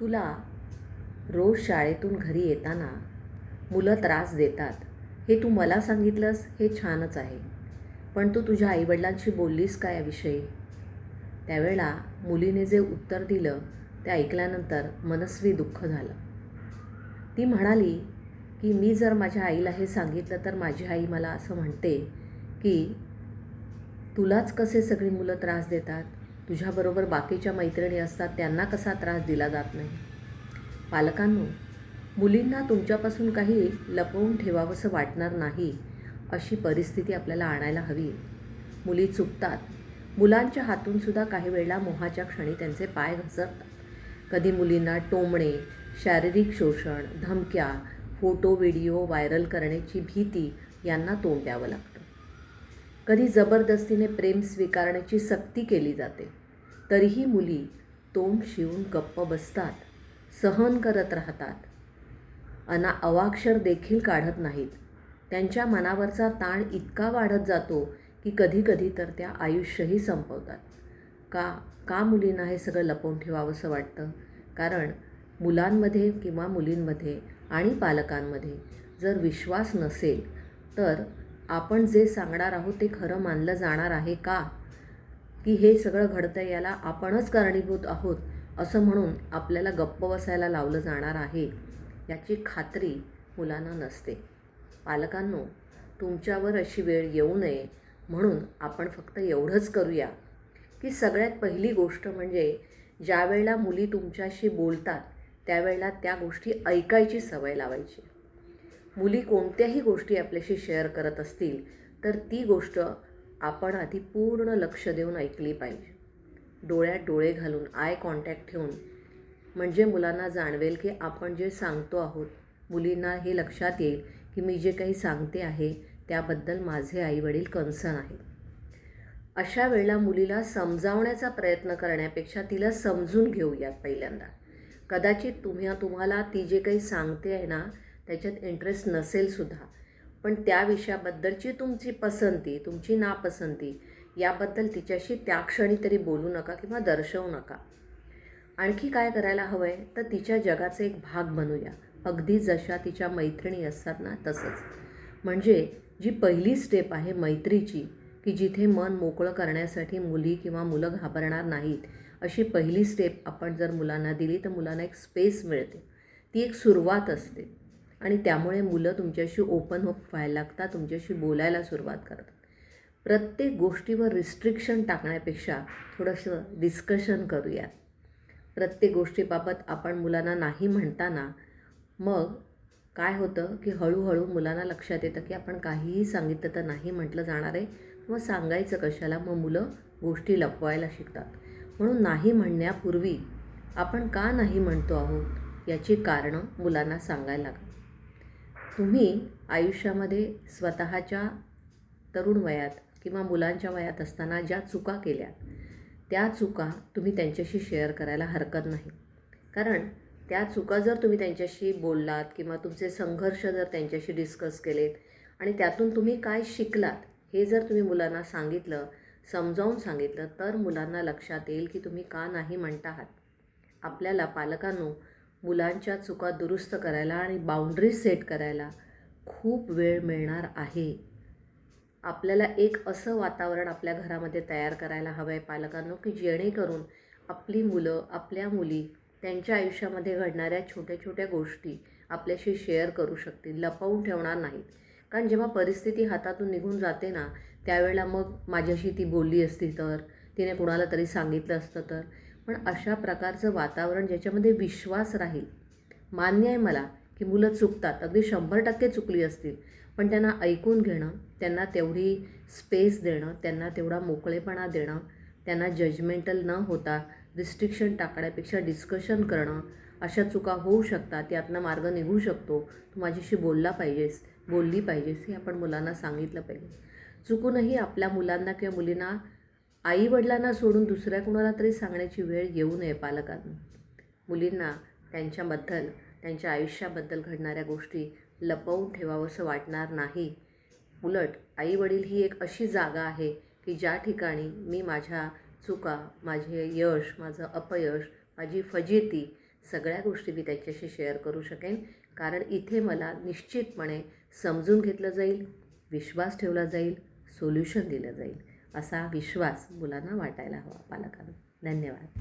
तुला रोज शाळेतून घरी येताना मुलं त्रास देतात. हे तू मला सांगितलंस हे छानच आहे. पण तू तुझ्या आईवडिलांशी बोललीस का याविषयी? त्यावेळेला मुलीने जे उत्तर दिलं ते ऐकल्यानंतर मनस्वी दुःख झालं. ती म्हणाली की मी जर माझ्या आईला हे सांगितलं तर माझी आई मला असं म्हणते की तुलाच कसे सगळी मुलं त्रास देतात? तुझ्याबरोबर बाकीच्या मैत्रिणी असतात त्यांना कसा त्रास दिला जात नाही? पालकांनो मुलींना तुमच्यापासून काही लपवून ठेवावंसं वाटणार नाही अशी परिस्थिती आपल्याला आणायला हवी. मुली चुकतात. मुलांच्या हातूनसुद्धा काही वेळेला मोहाच्या क्षणी त्यांचे पाय घसरतात. कधी मुलींना टोमणे शारीरिक शोषण धमक्या फोटो व्हिडिओ व्हायरल करण्याची भीती यांना तोंड द्यावं लागतं. कधी जबरदस्तीने प्रेम स्वीकारण्याची सक्ती केली जाते. तरीही मुली तोंड शिवून गप्प बसतात सहन करत राहतात. अना अवाक्षर देखील काढत नाहीत. त्यांच्या मनावरचा ताण इतका वाढत जातो की कधी कधी तर त्या आयुष्यही संपवतात. का का मुलींना हे सगळं लपवून ठेवावंसं वाटतं? कारण मुलांमध्ये किंवा मुलींमध्ये आणि पालकांमध्ये जर विश्वास नसेल तर आपण जे सांगणार आहोत ते खरं मानलं जाणार आहे का? की हे सगळं घडतं याला आपणच कारणीभूत आहोत असं म्हणून आपल्याला गप्प बसायला लावलं जाणार आहे याची खात्री मुलांना नसते. पालकांनो तुमच्यावर अशी वेळ येऊ नये म्हणून आपण फक्त एवढंच करूया की सगळ्यात पहिली गोष्ट म्हणजे ज्या वेळेला मुली तुमच्याशी बोलतात त्यावेळेला त्या गोष्टी ऐकायची सवय लावायची. मुली कोणत्याही गोष्टी आपल्याशी शेअर करत असतील तर ती गोष्ट आपण आधी पूर्ण लक्ष देऊन ऐकली पाहिजे. डोळ्यात डोळे घालून आय कॉन्टॅक्ट ठेवून. म्हणजे मुलांना जाणवेल की आपण जे सांगतो आहोत मुलींना हे लक्षात येईल की मी जे काही सांगते आहे त्याबद्दल माझे आईवडील कन्सर्न आहेत. अशा वेळेला मुलीला समजावण्याचा प्रयत्न करण्यापेक्षा तिला समजून घेऊयात पहिल्यांदा. कदाचित तुम्ही तुम्हाला ती जे काही सांगते आहे ना त्याच्यात इंटरेस्ट नसेल सुद्धा. पण त्या विषयाबद्दलची तुमची पसंती तुमची नापसंती याबद्दल तिच्याशी त्या क्षणी तरी बोलू नका किंवा दर्शवू नका. आणखी काय करायला हवं आहे तर तिच्या जगाचा एक भाग बनूया. अगदी जशा तिच्या मैत्रिणी असतात ना तसंच. म्हणजे जी पहिली स्टेप आहे मैत्रीची की जिथे मन मोकळं करण्यासाठी मुली किंवा मुलं घाबरणार नाहीत अशी पहिली स्टेप आपण जर मुलांना दिली तर मुलांना एक स्पेस मिळते. ती एक सुरुवात असते. आणि त्यामुळे मुलं तुमच्याशी ओपन होप व्हायला लागतात तुमच्याशी बोलायला सुरुवात करतात. प्रत्येक गोष्टीवर रिस्ट्रिक्शन टाकण्यापेक्षा थोडंसं डिस्कशन करूयात. प्रत्येक गोष्टीबाबत आपण मुलांना नाही म्हणताना मग काय होतं की हळूहळू मुलांना लक्षात येतं की आपण काहीही सांगितलं तर नाही म्हटलं जाणार आहे. मग सांगायचं कशाला? मग मुलं गोष्टी लपवायला शिकतात. म्हणून नाही म्हणण्यापूर्वी आपण का नाही म्हणतो आहोत याची कारणं मुलांना सांगायला लागतात. तुम्ही आयुष्यामध्ये स्वतःच्या तरुण वयात किंवा मुलांच्या वयात असताना ज्या चुका केल्या त्या चुका तुम्ही त्यांच्याशी शेअर करायला हरकत नाही. कारण त्या चुका जर तुम्ही त्यांच्याशी बोललात किंवा तुमचे संघर्ष जर त्यांच्याशी डिस्कस केलेत आणि त्यातून तुम्ही काय शिकलात हे जर तुम्ही मुलांना सांगितलं समजावून सांगितलं तर मुलांना लक्षात येईल की तुम्ही का नाही म्हणता आहात. आपल्याला पालकांनो मुलांच्या चुका दुरुस्त करायला आणि बाउंड्री सेट करायला खूप वेळ मिळणार आहे. आपल्याला एक असं वातावरण आपल्या घरामध्ये तयार करायला हवं आहे पालकांनो की जेणेकरून आपली मुलं आपल्या मुली त्यांच्या आयुष्यामध्ये घडणाऱ्या छोट्या छोट्या गोष्टी आपल्याशी शेअर करू शकतील लपवून ठेवणार नाहीत. कारण जेव्हा परिस्थिती हातातून निघून जाते ना त्यावेळेला मग माझ्याशी ती बोलली असती तर तिने कुणाला तरी सांगितलं असतं तर पण अशा प्रकारचं वातावरण ज्याच्यामध्ये विश्वास राहील. मान्य आहे मला की मुलं चुकतात. अगदी शंभर टक्के चुकली असतील. पण त्यांना ऐकून घेणं त्यांना तेवढी स्पेस देणं त्यांना तेवढा मोकळेपणा देणं त्यांना जजमेंटल न होता रिस्ट्रिक्शन टाकण्यापेक्षा डिस्कशन करणं अशा चुका होऊ शकतात. यातनं मार्ग निघू शकतो. तू माझ्याशी बोलला पाहिजेस बोलली पाहिजेस हे आपण मुलांना सांगितलं पाहिजे. चुकूनही आपल्या मुलांना किंवा मुलींना आईवडिलांना सोडून दुसऱ्या कुणाला तरी सांगण्याची वेळ येऊ नये पालकांना. मुलींना त्यांच्याबद्दल त्यांच्या आयुष्याबद्दल घडणाऱ्या गोष्टी लपवून ठेवावंसं वाटणार नाही. उलट आईवडील ही एक अशी जागा आहे की ज्या ठिकाणी मी माझ्या चुका माझे यश माझं अपयश माझी फजिती सगळ्या गोष्टी मी त्यांच्याशी शेअर करू शकेन. कारण इथे मला निश्चितपणे समजून घेतलं जाईल विश्वास ठेवला जाईल सोल्युशन दिलं जाईल. असा विश्वास मुलांना वाटायला हवा पालकांना. धन्यवाद.